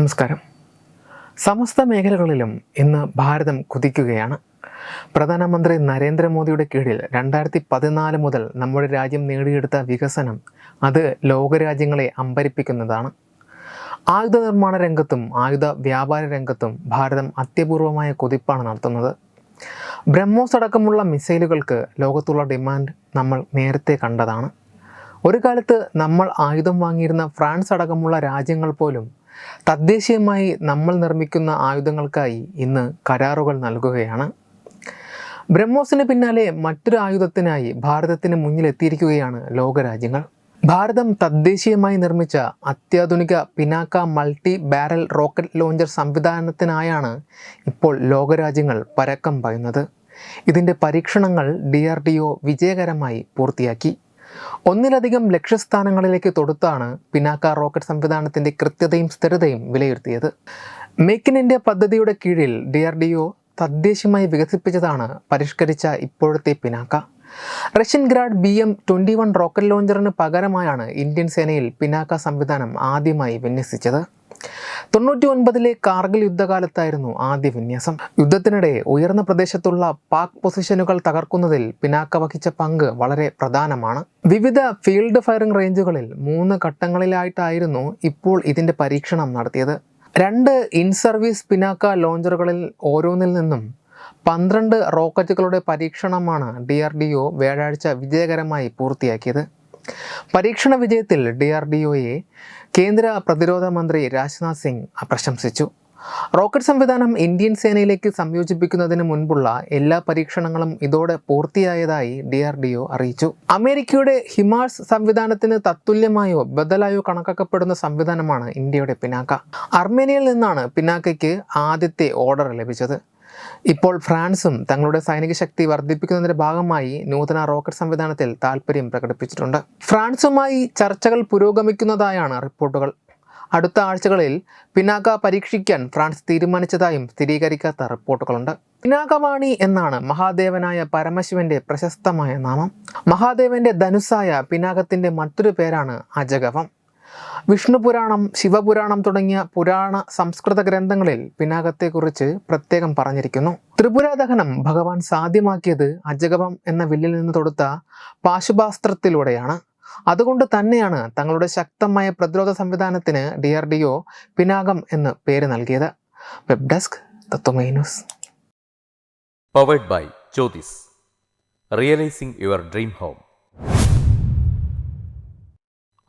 നമസ്കാരം. സമസ്ത മേഖലകളിലും ഇന്ന് ഭാരതം കുതിക്കുകയാണ്. പ്രധാനമന്ത്രി നരേന്ദ്രമോദിയുടെ കീഴിൽ രണ്ടായിരത്തി പതിനാല് മുതൽ നമ്മുടെ രാജ്യം നേടിയെടുത്ത വികസനം അത് ലോകരാജ്യങ്ങളെ അമ്പരിപ്പിക്കുന്നതാണ്. ആയുധ നിർമ്മാണ രംഗത്തും ആയുധ വ്യാപാര രംഗത്തും ഭാരതം അത്യപൂർവമായ കുതിപ്പാണ് നടത്തുന്നത്. ബ്രഹ്മോസ് അടക്കമുള്ള മിസൈലുകൾക്ക് ലോകത്തുള്ള ഡിമാൻഡ് നമ്മൾ നേരത്തെ കണ്ടതാണ്. ഒരു കാലത്ത് നമ്മൾ ആയുധം വാങ്ങിയിരുന്ന ഫ്രാൻസ് അടക്കമുള്ള രാജ്യങ്ങൾ പോലും തദ്ദേശീയമായി നമ്മൾ നിർമ്മിക്കുന്ന ആയുധങ്ങൾക്കായി ഇന്ന് കരാറുകൾ നൽകുകയാണ്. ബ്രഹ്മോസിന് പിന്നാലെ മറ്റൊരു ആയുധത്തിനായി ഭാരതത്തിന് മുന്നിലെത്തിയിരിക്കുകയാണ് ലോകരാജ്യങ്ങൾ. ഭാരതം തദ്ദേശീയമായി നിർമ്മിച്ച അത്യാധുനിക Pinaka multi barrel rocket launcher സംവിധാനത്തിനായാണ് ഇപ്പോൾ ലോകരാജ്യങ്ങൾ പരക്കം പായുന്നത്. ഇതിന്റെ പരീക്ഷണങ്ങൾ ഡി ആർ ഡി ഒ വിജയകരമായി പൂർത്തിയാക്കി. ഒന്നിലധികം ലക്ഷ്യസ്ഥാനങ്ങളിലേക്ക് തൊടുത്താണ് പിനാക്ക റോക്കറ്റ് സംവിധാനത്തിന്റെ കൃത്യതയും സ്ഥിരതയും വിലയിരുത്തിയത്. മേക്ക് ഇൻ ഇന്ത്യ പദ്ധതിയുടെ കീഴിൽ ഡി ആർ ഡി ഒ തദ്ദേശീയമായി വികസിപ്പിച്ചതാണ് പരിഷ്കരിച്ച ഇപ്പോഴത്തെ Pinaka Russian Grad B M twenty one rocket ലോഞ്ചറിന് പകരമായാണ് ഇന്ത്യൻ സേനയിൽ പിനാക്ക സംവിധാനം ആദ്യമായി വിന്യസിച്ചത്. തൊണ്ണൂറ്റി ഒൻപതിലെ കാർഗിൽ യുദ്ധകാലത്തായിരുന്നു ആദ്യ വിന്യാസം. യുദ്ധത്തിനിടെ ഉയർന്ന പ്രദേശത്തുള്ള പാക് പൊസിഷനുകൾ തകർക്കുന്നതിൽ പിനാക്ക വഹിച്ച പങ്ക് വളരെ പ്രധാനമാണ്. വിവിധ ഫീൽഡ് ഫയറിംഗ് റേഞ്ചുകളിൽ മൂന്ന് ഘട്ടങ്ങളിലായിട്ടായിരുന്നു ഇപ്പോൾ ഇതിന്റെ പരീക്ഷണം നടത്തിയത്. രണ്ട് ഇൻ സർവീസ് പിനാക്ക ലോഞ്ചറുകളിൽ ഓരോന്നിൽ നിന്നും പന്ത്രണ്ട് റോക്കറ്റുകളുടെ പരീക്ഷണമാണ് ഡി ആർ ഡി ഒ വ്യാഴാഴ്ച വിജയകരമായി പൂർത്തിയാക്കിയത്. പരീക്ഷണ വിജയത്തിൽ ഡി ആർ ഡി ഒയെ കേന്ദ്ര പ്രതിരോധ മന്ത്രി രാജ്നാഥ് സിംഗ് പ്രശംസിച്ചു. റോക്കറ്റ് സംവിധാനം ഇന്ത്യൻ സേനയിലേക്ക് സംയോജിപ്പിക്കുന്നതിന് മുൻപുള്ള എല്ലാ പരീക്ഷണങ്ങളും ഇതോടെ പൂർത്തിയായതായി ഡി ആർ ഡി ഒ അറിയിച്ചു. അമേരിക്കയുടെ ഹിമാർസ് സംവിധാനത്തിന് തത്തുല്യമായോ ബദലായോ കണക്കാക്കപ്പെടുന്ന സംവിധാനമാണ് ഇന്ത്യയുടെ പിനാക്ക. അർമേനിയയിൽ നിന്നാണ് പിനാക്കയ്ക്ക് ആദ്യത്തെ ഓർഡർ ലഭിച്ചത്. ഇപ്പോൾ ഫ്രാൻസും തങ്ങളുടെ സൈനിക ശക്തി വർദ്ധിപ്പിക്കുന്നതിന്റെ ഭാഗമായി നൂതന റോക്കറ്റ് സംവിധാനത്തിൽ താൽപ്പര്യം പ്രകടിപ്പിച്ചിട്ടുണ്ട്. ഫ്രാൻസുമായി ചർച്ചകൾ പുരോഗമിക്കുന്നതായാണ് റിപ്പോർട്ടുകൾ. അടുത്ത ആഴ്ചകളിൽ പിനാക പരീക്ഷിക്കാൻ ഫ്രാൻസ് തീരുമാനിച്ചതായും സ്ഥിരീകരിക്കാത്ത റിപ്പോർട്ടുകളുണ്ട്. പിനാകവാണി എന്നാണ് മഹാദേവനായ പരമശിവന്റെ പ്രശസ്തമായ നാമം. മഹാദേവന്റെ ധനുസായ പിനാകത്തിന്റെ മറ്റൊരു പേരാണ് അജഗവം. വിഷ്ണു പുരാണം ശിവപുരാണം തുടങ്ങിയ പുരാണ സംസ്കൃത ഗ്രന്ഥങ്ങളിൽ പിനാകത്തെക്കുറിച്ച് പ്രത്യേകം പറഞ്ഞിരിക്കുന്നു. ത്രിപുരാദഹനം ഭഗവാൻ സാധ്യമാക്കിയത് അജഗവം എന്ന വില്ലിൽ നിന്ന് തൊടുത്ത പാശുപാസ്ത്രത്തിലൂടെയാണ്. അതുകൊണ്ട് തന്നെയാണ് തങ്ങളുടെ ശക്തമായ പ്രതിരോധ സംവിധാനത്തിന് D R D O Pinakam എന്ന് പേര് നൽകിയത്. Web desk തത്വമൈനൂസ് powered by Jyothis realising your dream home